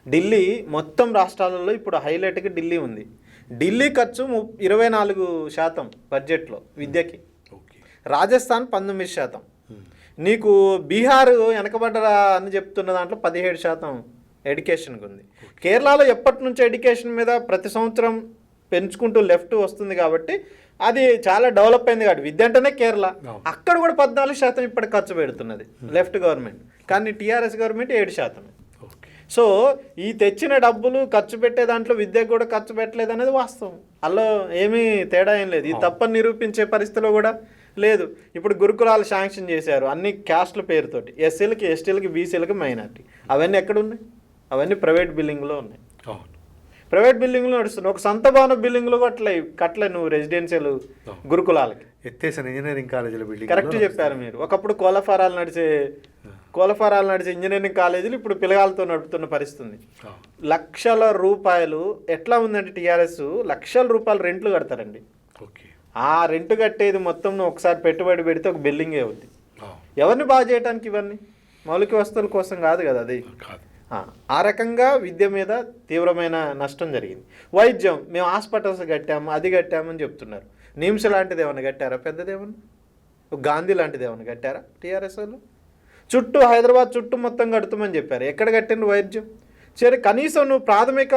Speaker 2: ఢిల్లీ మొత్తం రాష్ట్రాలలో ఇప్పుడు హైలైట్గా ఢిల్లీ ఉంది. ఢిల్లీ ఖర్చు ము ఇరవై నాలుగు శాతం బడ్జెట్లో విద్యకి. రాజస్థాన్ పంతొమ్మిది శాతం. నీకు బీహార్ వెనకబడ్డరా అని చెప్తున్న దాంట్లో పదిహేడు శాతం ఎడ్యుకేషన్కి ఉంది. కేరళలో ఎప్పటి నుంచి ఎడ్యుకేషన్ మీద ప్రతి సంవత్సరం పెంచుకుంటూ లెఫ్ట్ వస్తుంది కాబట్టి అది చాలా డెవలప్ అయింది కాబట్టి. విద్య అంటేనే కేరళ. అక్కడ కూడా పద్నాలుగు శాతం ఇప్పటి ఖర్చు పెడుతున్నది లెఫ్ట్ గవర్నమెంట్ కానీ టీఆర్ఎస్ గవర్నమెంట్ ఏడు శాతం సో ఈ తెచ్చిన డబ్బులు ఖర్చు పెట్టే దాంట్లో విద్యకు కూడా ఖర్చు పెట్టలేదు అనేది వాస్తవం. అల్లో ఏమీ తేడా ఏం లేదు. ఈ తప్పని నిరూపించే పరిస్థితిలో కూడా లేదు. ఇప్పుడు గురుకులాలు శాంక్షన్ చేశారు. అన్ని క్యాస్ట్ల పేరుతోటి. ఎస్సీలకి ఎస్టీలకి బీసీలకి మైనార్టీ అవన్నీ ఎక్కడ ఉన్నాయి? అవన్నీ ప్రైవేట్ బిల్డింగ్లో ఉన్నాయి. ప్రైవేట్ బిల్డింగ్లో నడుస్తున్నాయి. ఒక సొంత భవన బిల్డింగ్లో కట్టలే కట్టలే నువ్వు రెసిడెన్షియల్ గురుకులాలకి.
Speaker 1: ఎత్తేసిన ఇంజనీరింగ్ కాలేజీల బిల్డింగ్
Speaker 2: కరెక్ట్ చెప్పారు మీరు. ఒకప్పుడు కోలఫారాలు నడిచే కోలఫారాలు నడిచే ఇంజనీరింగ్ కాలేజీలు ఇప్పుడు పిల్లగాలతో నడుపుతున్న పరిస్థితి ఉంది లక్షల రూపాయలు ఎట్లా ఉందంటే టీఆర్ఎస్ లక్షల రూపాయలు రెంట్లు కడతారండి.
Speaker 1: ఓకే.
Speaker 2: ఆ రెంట్ కట్టేది మొత్తం నువ్వు ఒకసారి పెట్టుబడి పెడితే ఒక బిల్డింగే అవుద్ది. ఎవరిని బాగా చేయడానికి ఇవన్నీ? మౌలిక వస్తువుల కోసం కాదు కదా అది.
Speaker 1: కాదు.
Speaker 2: ఆ, రకంగా విద్య మీద తీవ్రమైన నష్టం జరిగింది. వైద్యం మేము హాస్పిటల్స్ కట్టాము అది కట్టామని చెప్తున్నారు. నిమ్స్ లాంటిది ఏమైనా కట్టారా? పెద్దదేమన్నా? గాంధీ లాంటిది ఏమైనా కట్టారా? టీఆర్ఎస్ వాళ్ళు? చుట్టూ హైదరాబాద్ చుట్టూ మొత్తం కడుతామని చెప్పారు. ఎక్కడ కట్టిండ్రు వైద్యం? సరే కనీసం నువ్వు ప్రాథమిక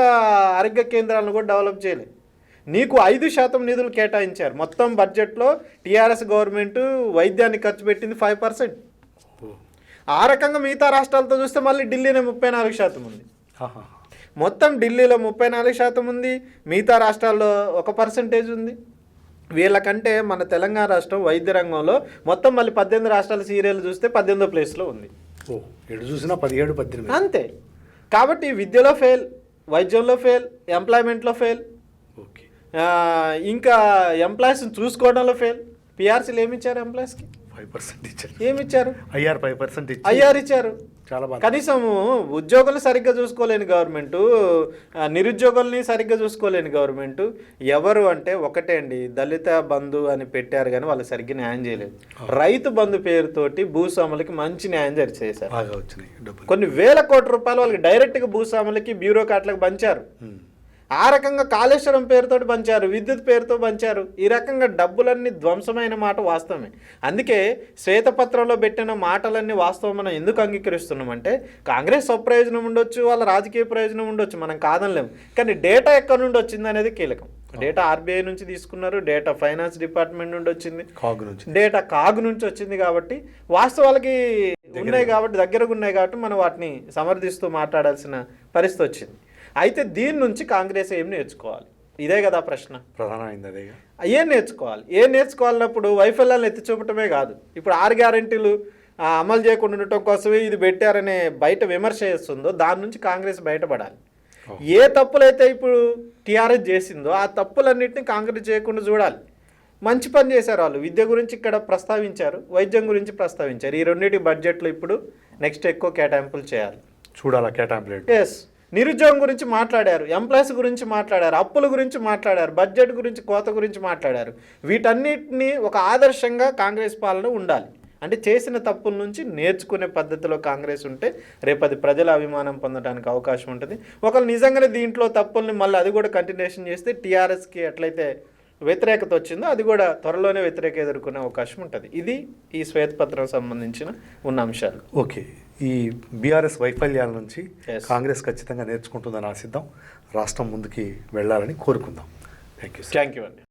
Speaker 2: ఆరోగ్య కేంద్రాలను కూడా డెవలప్ చేయలే. నీకు ఐదు శాతం నిధులు కేటాయించారు. మొత్తం బడ్జెట్లో టీఆర్ఎస్ గవర్నమెంట్ వైద్యాన్ని ఖర్చు పెట్టింది ఫైవ్ పర్సెంట్. ఆ రకంగా మిగతా రాష్ట్రాలతో చూస్తే మళ్ళీ ఢిల్లీనే ముప్పై నాలుగు శాతం ఉంది. మొత్తం ఢిల్లీలో ముప్పై నాలుగు శాతం ఉంది. మిగతా రాష్ట్రాల్లో ఒక పర్సంటేజ్ ఉంది. వీళ్ళకంటే మన తెలంగాణ రాష్ట్రం వైద్య రంగంలో మొత్తం మళ్ళీ పద్దెనిమిది రాష్ట్రాల సీరియల్ చూస్తే పద్దెనిమిదో ప్లేస్లో ఉంది.
Speaker 1: ఓ ఎటు చూసినా పదిహేడు పద్దెనిమిది.
Speaker 2: అంతే. కాబట్టి విద్యలో ఫెయిల్ వైద్యంలో ఫెయిల్ ఎంప్లాయ్మెంట్లో ఫెయిల్
Speaker 1: ఓకే.
Speaker 2: ఇంకా ఎంప్లాయీస్ని చూసుకోవడంలో ఫెయిల్. పిఆర్సీలు ఏమి ఇచ్చారు ఎంప్లాయీస్కి?
Speaker 1: ఫైవ్ పర్సెంట్ ఇచ్చారు.
Speaker 2: ఏమి ఇచ్చారు
Speaker 1: ఐఆర్ ఫైవ్ పర్సెంట్
Speaker 2: ఐఆర్ ఇచ్చారు.
Speaker 1: చాలా బాగా
Speaker 2: కనీసం ఉద్యోగులు సరిగ్గా చూసుకోలేని గవర్నమెంట్ నిరుద్యోగుల్ని సరిగ్గా చూసుకోలేని గవర్నమెంట్ ఎవరు అంటే ఒకటే అండి దళిత బంధు అని పెట్టారు కానీ వాళ్ళు సరిగ్గా న్యాయం చేయలేదు. రైతు బంధు పేరుతోటి భూస్వాములకి మంచి న్యాయం జరి చేశారు
Speaker 1: బాగా వచ్చినాయి డబ్బులు.
Speaker 2: కొన్ని వేల కోట్ల రూపాయలు వాళ్ళకి డైరెక్ట్గా భూస్వాములకి బ్యూరోక్రాట్లకు పంచారు. ఆ రకంగా కాళేశ్వరం పేరుతోటి పంచారు విద్యుత్ పేరుతో పంచారు. ఈ రకంగా డబ్బులన్నీ ధ్వంసమైన మాట వాస్తవమే. అందుకే శ్వేతపత్రంలో పెట్టిన మాటలన్నీ వాస్తవం మనం ఎందుకు అంగీకరిస్తున్నామంటే కాంగ్రెస్ స్వప్రయోజనం ఉండొచ్చు వాళ్ళ రాజకీయ ప్రయోజనం ఉండొచ్చు మనం కాదనలేము. కానీ డేటా ఎక్కడి నుండి వచ్చింది అనేది కీలకం. డేటా ఆర్బీఐ నుంచి తీసుకున్నారు డేటా ఫైనాన్స్ డిపార్ట్మెంట్ నుండి వచ్చింది.
Speaker 1: కాగు నుంచి
Speaker 2: డేటా కాగు నుంచి వచ్చింది కాబట్టి వాస్తవాలకి ఉన్నాయి కాబట్టి దగ్గరగా ఉన్నాయి కాబట్టి మనం వాటిని సమర్థిస్తూ మాట్లాడాల్సిన పరిస్థితి వచ్చింది. అయితే దీని నుంచి కాంగ్రెస్ ఏం నేర్చుకోవాలి? ఇదే కదా ప్రశ్న.
Speaker 1: ప్రధానమైంది అదేగా.
Speaker 2: ఏం నేర్చుకోవాలి? ఏం నేర్చుకోవాలన్నప్పుడు వైఫల్యాలను ఎత్తి చూపటమే కాదు. ఇప్పుడు ఆరు గ్యారెంటీలు అమలు చేయకుండా ఉండటం కోసమే ఇది పెట్టారనే బయట విమర్శ చేస్తుందో దాని నుంచి కాంగ్రెస్ బయటపడాలి. ఏ తప్పులైతే ఇప్పుడు టీఆర్ఎస్ చేసిందో ఆ తప్పులన్నింటినీ కాంగ్రెస్ చేయకుండా చూడాలి. మంచి పని చేశారు వాళ్ళు. విద్య గురించి ఇక్కడ ప్రస్తావించారు వైద్యం గురించి ప్రస్తావించారు. ఈ రెండింటి బడ్జెట్లో ఇప్పుడు నెక్స్ట్ ఎక్కువ కేటాయింపులు చేయాలి.
Speaker 1: చూడాలా కేటాంప్లెట్
Speaker 2: ఎస్ నిరుద్యోగం గురించి మాట్లాడారు ఎంప్లాయీస్ గురించి మాట్లాడారు అప్పుల గురించి మాట్లాడారు బడ్జెట్ గురించి కోత గురించి మాట్లాడారు. వీటన్నిటిని ఒక ఆదర్శంగా కాంగ్రెస్ పాలన ఉండాలి. అంటే చేసిన తప్పుల నుంచి నేర్చుకునే పద్ధతిలో కాంగ్రెస్ ఉంటే రేపు అది ప్రజల అభిమానం పొందడానికి అవకాశం ఉంటుంది. ఒకళ్ళు నిజంగానే దీంట్లో తప్పుల్ని మళ్ళీ అది కూడా కంటిన్యూషన్ చేస్తే టీఆర్ఎస్కి ఎట్లయితే వ్యతిరేకత వచ్చిందో అది కూడా త్వరలోనే వ్యతిరేక ఎదుర్కొనే అవకాశం ఉంటుంది. ఇది ఈ శ్వేతపత్రం సంబంధించిన ఉన్న అంశాలు.
Speaker 1: ఓకే. ఈ బీఆర్ఎస్ వైఫల్యాల నుంచి. కాంగ్రెస్ ఖచ్చితంగా నేర్చుకుంటుందని ఆశిద్దాం. రాష్ట్రం ముందుకి వెళ్ళాలని కోరుకుందాం. థ్యాంక్ యూ
Speaker 2: థ్యాంక్ యూ అండి